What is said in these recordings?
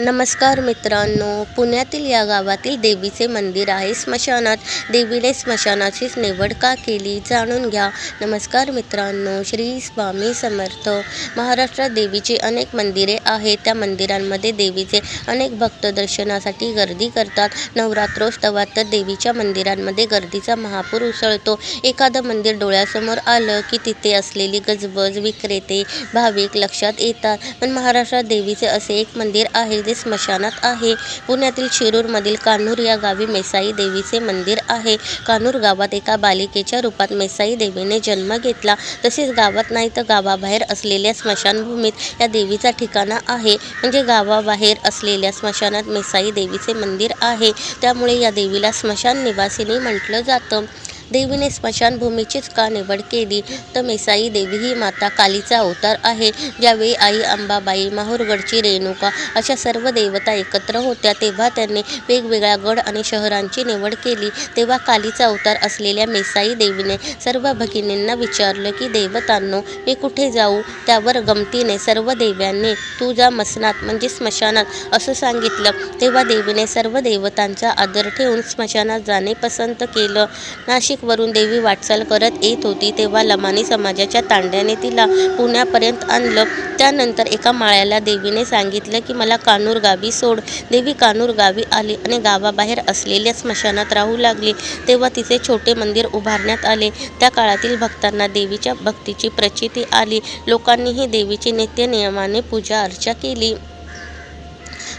नमस्कार मित्रांनो पुण्यातील या गावातील देवीचे मंदिर आहे स्मशानात. देवीने स्मशानाचीच निवड का केली जाणून घ्या. नमस्कार मित्रांनो श्री स्वामी समर्थ. महाराष्ट्रात देवीची अनेक मंदिरे आहेत. त्या मंदिरांमध्ये देवीचे अनेक भक्त दर्शनासाठी गर्दी करतात. नवरात्रोत्सवात तर देवीच्या मंदिरांमध्ये गर्दीचा महापूर उसळतो. एखादं मंदिर डोळ्यासमोर आलं की तिथे असलेली गजबज विक्रेते भाविक लक्षात येतात. पण महाराष्ट्रात देवीचे असे एक मंदिर आहे देवी स्मशानात आहे. पुण्यातील शिरूरमधील कान्हूर या गावी मेसाई देवीचे मंदिर आहे. कान्हूर गावात एका बालिकेच्या रूपात मेसाई देवीने जन्म घेतला. तसेच गावात नाही तर गावाबाहेर असलेल्या स्मशानभूमीत या देवीचा ठिकाणा आहे. म्हणजे गावाबाहेर असलेल्या स्मशानात मेसाई देवीचे मंदिर आहे. त्यामुळे या देवीला स्मशान निवासिनी म्हटलं जातं. देवीने स्मशानभूमीचीच का निवड केली? तर मेसाई देवी ही माता कालीचा अवतार आहे. ज्यावेळी आई अंबाबाई माहूरगडची रेणुका अशा सर्व देवता एकत्र होत्या तेव्हा त्यांनी वेगवेगळ्या गड आणि शहरांची निवड केली. तेव्हा कालीचा अवतार असलेल्या मेसाई देवीने सर्व भगिनींना विचारलं की देवतांनो मी कुठे जाऊ? त्यावर गमतीने सर्व देव्यांनी तू जा मसनात म्हणजे स्मशानात असं सांगितलं. तेव्हा देवीने सर्व देवतांचा आदर ठेवून स्मशानात जाणे पसंत केलं. नाशिक नाशिकवरून देवी वाटचाल करत येत होती तेव्हा लमानी समाजाच्या तांड्याने तिला पुण्यापर्यंत आणलं. त्यानंतर एका माळ्याला देवीने सांगितलं की मला कानूर गावी सोड. देवी कानूर गावी आली आणि गावाबाहेर असलेल्या स्मशानात राहू लागली तेव्हा तिचे छोटे मंदिर उभारण्यात आले. त्या काळातील भक्तांना देवीच्या भक्तीची प्रचिती आली. लोकांनीही देवीची नित्यनियमाने पूजा अर्चा केली.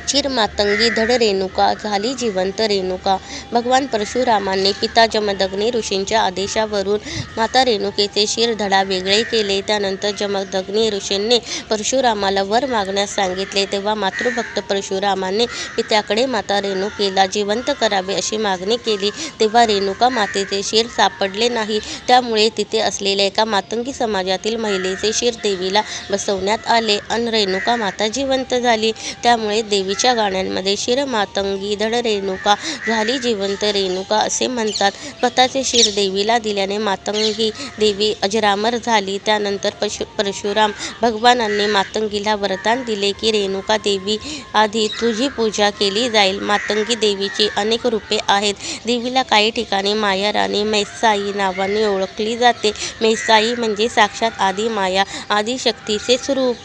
चिरमातंगी धड रेणुका झाली जिवंत रेणुका. भगवान परशुरामांनी पिता जमदग्नी ऋषींच्या आदेशावरून माता रेणुकेचे शिर धडा वेगळे केले. त्यानंतर जमदग्नी ऋषींनी परशुरामाला वर मागण्यास सांगितले. तेव्हा मातृभक्त परशुरामाने पित्याकडे माता रेणुकेला जिवंत करावे अशी मागणी केली. तेव्हा रेणुका मातेचे शिर सापडले नाही. त्यामुळे तिथे असलेल्या एका मातंगी समाजातील महिलेचे शिर देवीला बसवण्यात आले. अन रेणुका माता जिवंत झाली. त्यामुळे देवी देवीच्या गाण्यांमध्ये शिर मातंगी धड रेणुका झाली जिवंत रेणुका असे म्हणतात. स्वतःचे शिर देवीला दिल्याने मातंगी देवी अजरामर झाली. त्यानंतर पशु परशुराम भगवानांनी मातंगीला वरदान दिले की रेणुका देवी आधी तुझी पूजा केली जाईल. मातंगी देवीची अनेक रूपे आहेत. देवीला काही ठिकाणी माया राणी मैसाई नावाने ओळखली जाते. मैसाई म्हणजे साक्षात आदी माया आदिशक्तीचे स्वरूप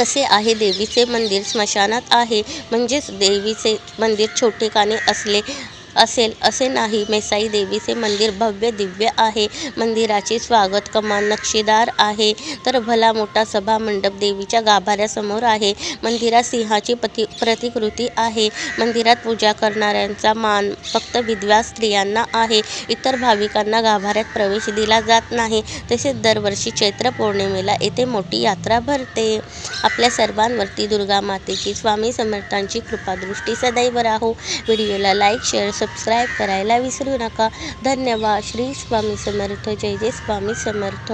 कसे आहे? देवीचे मंदिर स्मशानात आहे. म्हणजेच देवीचे मंदिर छोटेखानी असले असेल असे नाही. मेसाई देवीचे मंदिर भव्य दिव्य आहे. मंदिराचे स्वागत कमान नक्षीदार आहे. तर भला मोठा सभा मंडप देवीच्या गाभाऱ्यासमोर आहे. मंदिरात सिंहाची पति प्रतिकृती आहे. मंदिरात पूजा करणाऱ्यांचा मान फक्त विधवा स्त्रियांना आहे. इतर भाविकांना गाभाऱ्यात प्रवेश दिला जात नाही. तसेच दरवर्षी चैत्र पौर्णिमेला येथे मोठी यात्रा भरते. आपल्या सर्वांवरती दुर्गा मातेची स्वामी समर्थांची कृपादृष्टी सदैव राहो. व्हिडिओला लाईक शेअर सबस्क्राईब करायला विसरू नका. धन्यवाद. श्री स्वामी समर्थ. जय जय स्वामी समर्थ.